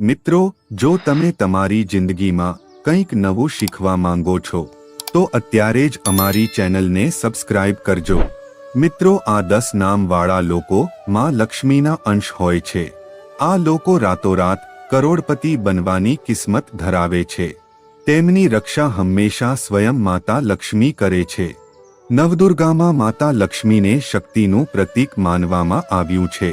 મિત્રો, જો તમે તમારી જિંદગીમાં કંઈક નવું શીખવા માંગો છો, તો અત્યારે જ અમારી ચેનલને સબસ્ક્રાઇબ કરજો. મિત્રો, આ દસ નામવાળા લોકો માં લક્ષ્મીના અંશ હોય છે. આ લોકો રાતોરાત કરોડપતિ બનવાની કિસ્મત ધરાવે છે. તેમની રક્ષા હંમેશા સ્વયં માતા લક્ષ્મી કરે છે. નવદુર્ગામાં માતા લક્ષ્મીને શક્તિનું પ્રતીક માનવામાં આવ્યું છે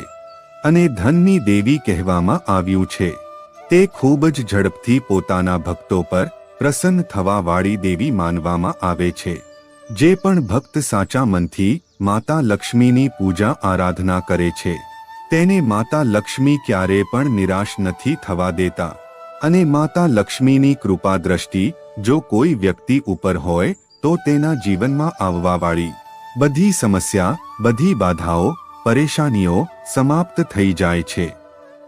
અને ધનની દેવી કહેવામાં આવ્યું છે. તે ખૂબ જ ઝડપથી પોતાના ભક્તો પર પ્રસન્ન થવાવાળી દેવી માનવામાં આવે છે. જે પણ ભક્ત સાચા મનથી માતા લક્ષ્મીની પૂજા આરાધના કરે છે, તેને માતા લક્ષ્મી ક્યારે પણ નિરાશ નથી થવા દેતા. અને માતા લક્ષ્મીની કૃપા દ્રષ્ટિ જો કોઈ વ્યક્તિ ઉપર હોય, તો તેના જીવનમાં આવવાવાળી બધી સમસ્યા, બધી બાધાઓ, પરેશાનીઓ સમાપ્ત થઈ જાય છે.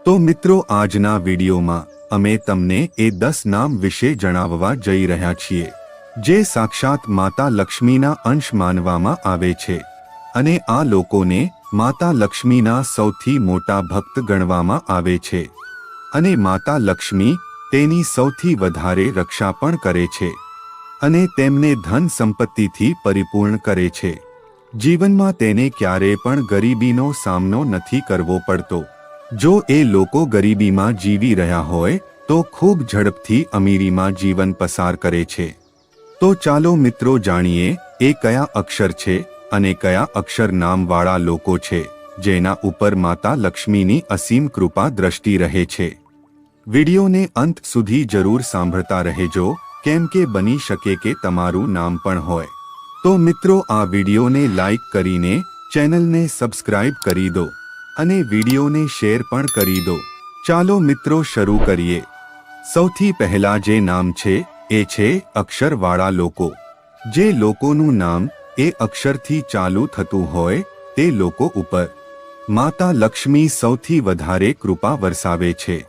તો મિત્રો, આજના વિડીયોમાં અમે તમને એ દસ નામ વિશે જણાવવા જઈ રહ્યા છીએ, જે સાક્ષાત માતા લક્ષ્મીના અંશ માનવામાં આવે છે અને આ લોકોને માતા લક્ષ્મીના સૌથી મોટા ભક્ત ગણવામાં આવે છે અને માતા લક્ષ્મી તેની સૌથી વધારે રક્ષા પણ કરે છે અને તેમને ધન સંપત્તિથી પરિપૂર્ણ કરે છે. જીવનમાં તેને ક્યારે પણ ગરીબીનો સામનો નથી કરવો પડતો. જો એ લોકો ગરીબીમાં જીવી રહ્યા હોય, તો ખૂબ ઝડપથી અમીરીમાં જીવન પસાર કરે છે. તો ચાલો મિત્રો જાણીએ, એ કયા અક્ષર છે અને કયા અક્ષર નામવાળા લોકો છે, જેના ઉપર માતા લક્ષ્મીની અસીમ કૃપા દ્રષ્ટિ રહે છે. વિડીયોને અંત સુધી જરૂર સાંભળતા રહેજો, કેમ કે બની શકે કે તમારું નામ પણ હોય. તો મિત્રો, આ વિડીયોને લાઈક કરીને ચેનલને સબસ્ક્રાઇબ કરી દો. અને વિડીયોને શેર પણ કરી દો. ચાલો મિત્રો શરૂ કરીએ. સૌથી પહેલા જે નામ છે, એ છે અક્ષરવાળા લોકો. જે લોકોનું નામ એ અક્ષરથી ચાલુ થતું હોય, તે લોકો ઉપર. માતા લક્ષ્મી સૌથી વધારે કૃપા વરસાવે છે.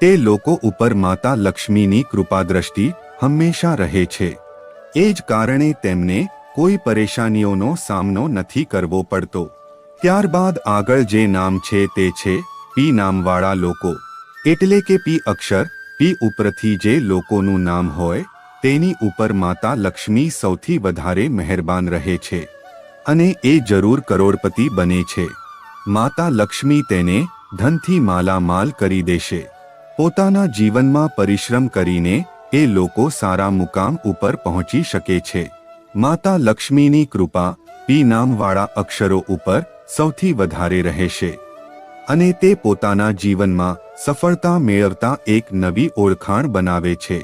તે લોકો ઉપર માતા લક્ષ્મીની કૃપા દ્રષ્ટિ હંમેશા રહે છે. એ જ કારણે તેમને કોઈ પરેશાનીઓનો સામનો નથી કરવો પડતો. ત્યારબાદ આગળ જે નામ છે તે છે પી નામવાળા લોકો. એટલે કે પી અક્ષર, પી ઉપરથી જે લોકોનું નામ હોય, તેની ઉપર માતા લક્ષ્મી સૌથી વધારે મહેરબાન રહે છે. અને એ જરૂર કરોડપતિ બને છે. માતા લક્ષ્મી તેને ધનથી માલામાલ કરી દેશે. પોતાના જીવનમાં પરિશ્રમ કરીને એ લોકો સારા મુકામ ઉપર પહોંચી શકે છે. માતા લક્ષ્મીની કૃપા પી નામવાળા અક્ષરો ઉપર સૌથી વધારે રહેશે. અને તે પોતાના જીવનમાં સફળતા મેળવતા એક નવી ઓળખાણ બનાવે છે.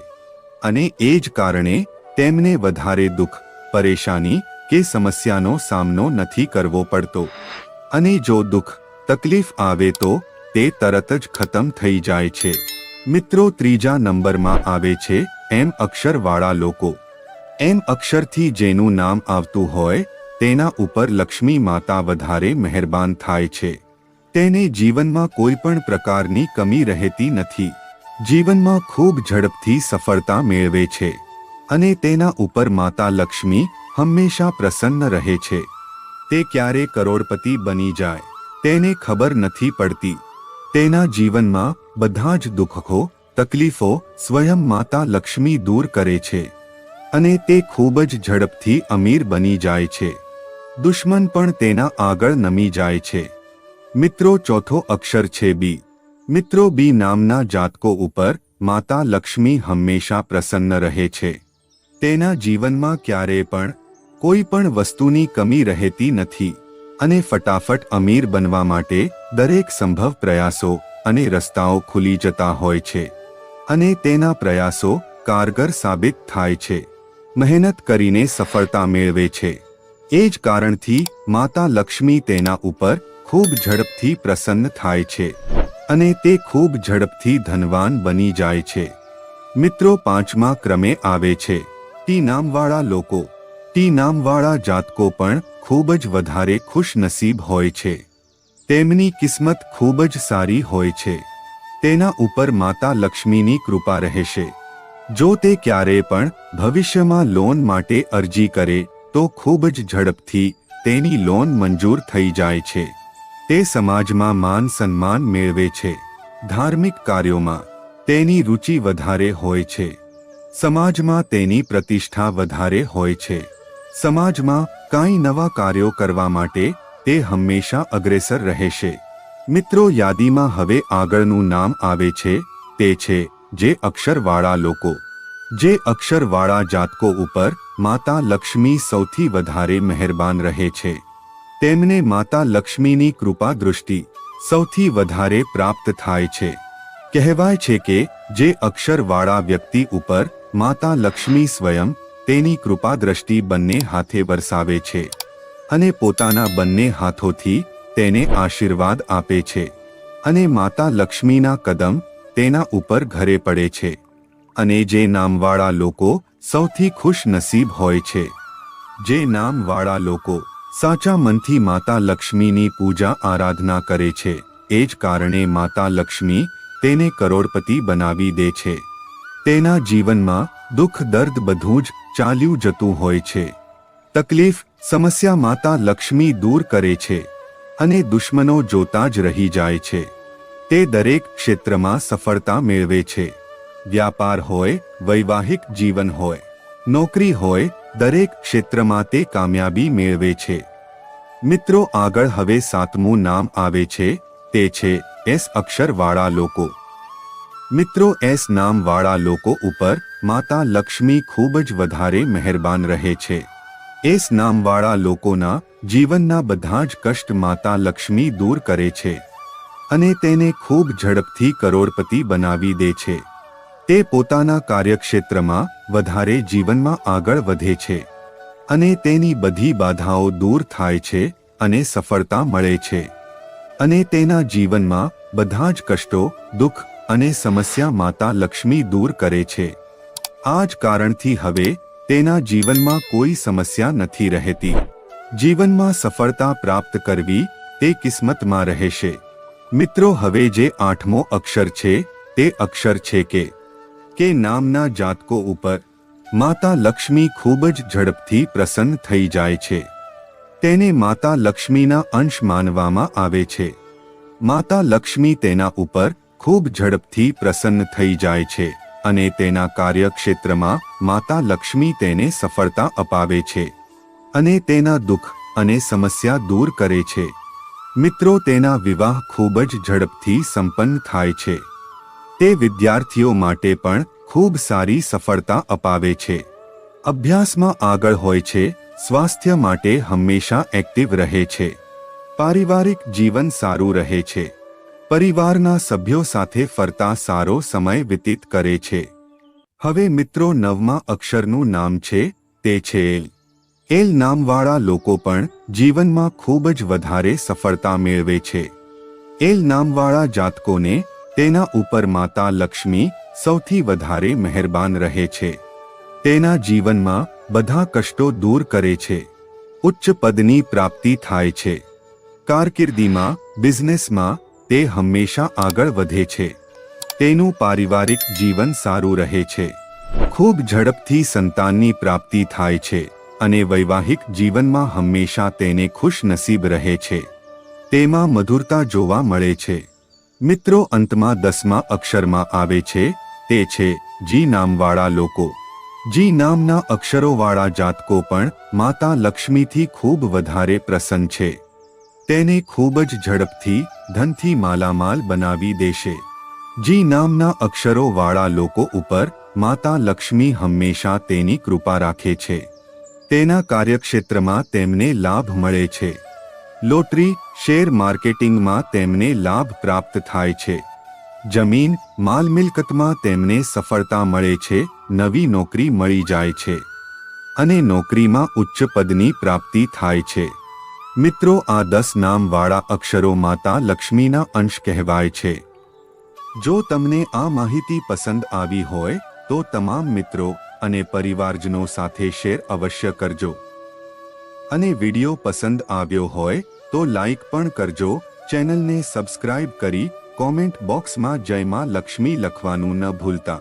અને એ જ કારણે તેમને વધારે દુઃખ, પરેશાની કે સમસ્યાનો સામનો નથી કરવો પડતો. અને જો દુઃખ, તકલીફ આવે તો તે તરત જ ખતમ થઈ જાય છે. મિત્રો ત્રીજા નંબરમાં આવે છે એમ અક્ષરવાળા લોકો. એમ અક્ષરથી જેનું નામ આવતું હોય તેના ઉપર લક્ષ્મી માતા વધારે મહેરબાન થાય છે. તેને જીવનમાં કોઈ પણ પ્રકારની કમી રહેતી નથી. જીવનમાં ખૂબ ઝડપથી સફળતા મેળવે છે. અને તેના ઉપર માતા લક્ષ્મી હંમેશા પ્રસન્ન રહે છે. તે ક્યારે કરોડપતિ બની જાય, તેને ખબર નથી પડતી. તેના જીવનમાં બધા જ દુઃખો, તકલીફો સ્વયં માતા લક્ષ્મી દૂર કરે છે. અને તે ખૂબ જ ઝડપથી અમીર બની જાય છે. દુશ્મન પણ તેના આગળ નમી જાય છે. મિત્રો, ચોથો અક્ષર છે બી. મિત્રો, બી નામના જાતકો ઉપર માતા લક્ષ્મી હંમેશા પ્રસન્ન રહે છે. તેના જીવનમાં ક્યારેય પણ કોઈ પણ વસ્તુની કમી રહેતી નથી અને ફટાફટ અમીર બનવા માટે દરેક સંભવ પ્રયાસો અને રસ્તાઓ ખુલી જતા હોય છે અને તેના પ્રયાસો કારગર સાબિત થાય છે. મહેનત કરીને સફળતા મેળવે છે. એ જ કારણથી માતા લક્ષ્મી તેના ઉપર ખૂબ ઝડપથી પ્રસન્ન થાય છે અને તે ખૂબ ઝડપથી ધનવાન બની જાય છે. મિત્રો પાંચમા ક્રમે આવે છે. ટી નામવાળા લોકો. ટી નામવાળા જાતકો પણ ખૂબ જ વધારે ખુશનસીબ હોય છે. તેમની કિસ્મત ખૂબ જ સારી હોય છે. તેના ઉપર માતા લક્ષ્મીની કૃપા રહેશે. જો તે ક્યારે પણ ભવિષ્યમાં લોન માટે અરજી કરે તો ખૂબ જ ઝડપથી તેની લોન મંજૂર થઈ જાય છે. તે સમાજમાં માન સન્માન મેળવે છે. ધાર્મિક કાર્યોમાં તેની રુચિ વધારે હોય છે. સમાજમાં તેની પ્રતિષ્ઠા વધારે હોય છે. સમાજમાં કાંઈ નવા કાર્યો કરવા માટે તે હંમેશા અગ્રેસર રહેશે મિત્રો, યાદીમાં હવે આગળનું નામ આવે છે તે છે જે અક્ષરવાળા લોકો. જે અક્ષરવાળા જાતકો ઉપર માતા લક્ષ્મી સૌથી વધારે મહેરબાન રહે છે. તેમને માતા લક્ષ્મીની કૃપા દૃષ્ટિ સૌથી વધારે પ્રાપ્ત થાય છે. કહેવાય છે કે જે અક્ષરવાળા વ્યક્તિ ઉપર માતા લક્ષ્મી સ્વયં તેની કૃપા દ્રષ્ટિ બંને હાથે વરસાવે છે અને પોતાના બંને હાથોથી તેને આશીર્વાદ આપે છે અને માતા લક્ષ્મીના કદમ તેના ઉપર ઘરે પડે છે. અને જે નામવાળા લોકો સૌથી ખુશ નસીબ હોય છે. જે નામવાળા લોકો સાચા મનથી માતા લક્ષ્મીની પૂજા આરાધના કરે છે, એ જ કારણે માતા લક્ષ્મી તેને કરોડપતિ બનાવી દે છે. તેના જીવનમાં દુઃખ દર્દ બધું જ ચાલ્યું જતું હોય છે. તકલીફ, સમસ્યા માતા લક્ષ્મી દૂર કરે છે અને દુશ્મનો જોતા જ રહી જાય છે. તે દરેક ક્ષેત્રમાં સફળતા મેળવે છે. વ્યાપાર હોય, વૈવાહિક જીવન હોય, નોકરી હોય, દરેક ક્ષેત્રમાં તે કામયાબી મેળવે છે. મિત્રો, આગળ હવે સાતમું નામ આવે છે, તે છે એસ અક્ષરવાળા લોકો. મિત્રો, એસ નામવાળા લોકો ઉપર માતા લક્ષ્મી ખૂબ જ વધારે મહેરબાન રહે છે. એસ નામવાળા લોકોના જીવનના બધા જ કષ્ટ માતા લક્ષ્મી દૂર કરે છે અને તેને ખૂબ ઝડપથી કરોડપતિ બનાવી દે છે. તે પોતાના કાર્યક્ષેત્રમાં વધારે જીવનમાં આગળ વધે છે અને તેની બધી બાધાઓ દૂર થાય છે અને સફળતા મળે છે. અને તેના જીવનમાં બધા જ કષ્ટો, દુઃખ અને સમસ્યા માતા લક્ષ્મી દૂર કરે છે. આ જ કારણથી હવે તેના જીવનમાં કોઈ સમસ્યા નથી રહેતી. જીવનમાં સફળતા પ્રાપ્ત કરવી તે કિસ્મતમાં રહેશે. મિત્રો, હવે જે આઠમો અક્ષર છે તે અક્ષર છે કે કે નામના જાતકો ઉપર માતા લક્ષ્મી ખૂબ જ ઝડપથી પ્રસન્ન થઈ જાય છે. તેને માતા લક્ષ્મીના અંશ માનવામાં આવે છે. માતા લક્ષ્મી તેના ઉપર ખૂબ ઝડપથી પ્રસન્ન થઈ જાય છે અને તેના કાર્યક્ષેત્રમાં માતા લક્ષ્મી તેને સફળતા અપાવે છે અને તેના દુઃખ અને સમસ્યા દૂર કરે છે. મિત્રો, તેના વિવાહ ખૂબ જ ઝડપથી સંપન્ન થાય છે. તે વિદ્યાર્થીઓ માટે પણ ખૂબ સારી સફળતા અપાવે છે. અભ્યાસમાં આગળ હોય છે, સ્વાસ્થ્ય માટે હંમેશા એક્ટિવ રહે છે. પારિવારિક જીવન સારું રહે છે. પરિવારના સભ્યો સાથે ફરતા સારો સમય વ્યતીત કરે છે. હવે મિત્રો નવમા અક્ષરનું નામ છે, તે છે એલ. એલ નામવાળા લોકો પણ જીવનમાં ખૂબ જ વધારે સફળતા મેળવે છે. એલ નામવાળા જાતકોને તેના ઉપર માતા લક્ષ્મી સૌથી વધારે મહેરબાન રહે છે. તેના જીવનમાં બધા કષ્ટો દૂર કરે છે. ઉચ્ચ પદની પ્રાપ્તિ થાય છે. કારકિર્દીમાં, બિઝનેસમાં, તે હંમેશા આગળ વધે છે. તેનું પારિવારિક જીવન સારું રહે છે. ખૂબ ઝડપથી સંતાનની પ્રાપ્તિ થાય છે અને વૈવાહિક જીવનમાં હંમેશા તેને ખુશ નસીબ રહે છે. તેમાં મધુરતા જોવા મળે છે. મિત્રો, અંતમાં દસમા અક્ષરમાં આવે છે, તે છે, જી નામવાળા લોકો. જી નામના અક્ષરોવાળા જાતકો પણ માતા લક્ષ્મીથી ખૂબ વધારે પ્રસન્ન છે. તેને ખૂબ જ ઝડપથી, ધનથી માલામાલ બનાવી દેશે. જી નામના અક્ષરોવાળા લોકો ઉપર માતા લક્ષ્મી હંમેશા તેની કૃપા રાખે છે. તેના કાર્યક્ષેત્રમાં તેમને લાભ મળે છે. લોટરી શેર માર્કેટિંગમાં તેમને લાભ પ્રાપ્ત થાય છે. જમીન, માલ મિલકતમાં તેમને સફળતા મળે છે, નવી નોકરી મળી જાય છે. અને નોકરીમાં ઉચ્ચ પદની પ્રાપ્તિ થાય છે. મિત્રો, આ દસ નામવાળા અક્ષરો માતા લક્ષ્મીના અંશ કહેવાય છે. જો તમને આ માહિતી પસંદ આવી હોય, તો તમામ મિત્રો અને પરિવારજનો સાથે શેર અવશ્ય કરજો. અને વિડિયો પસંદ આવ્યો હોય તો લાઈક પણ કરજો. ચેનલને સબસ્ક્રાઇબ કરી કોમેન્ટ બોક્સમાં જયમાં લક્ષ્મી લખવાનું ન ભૂલતા.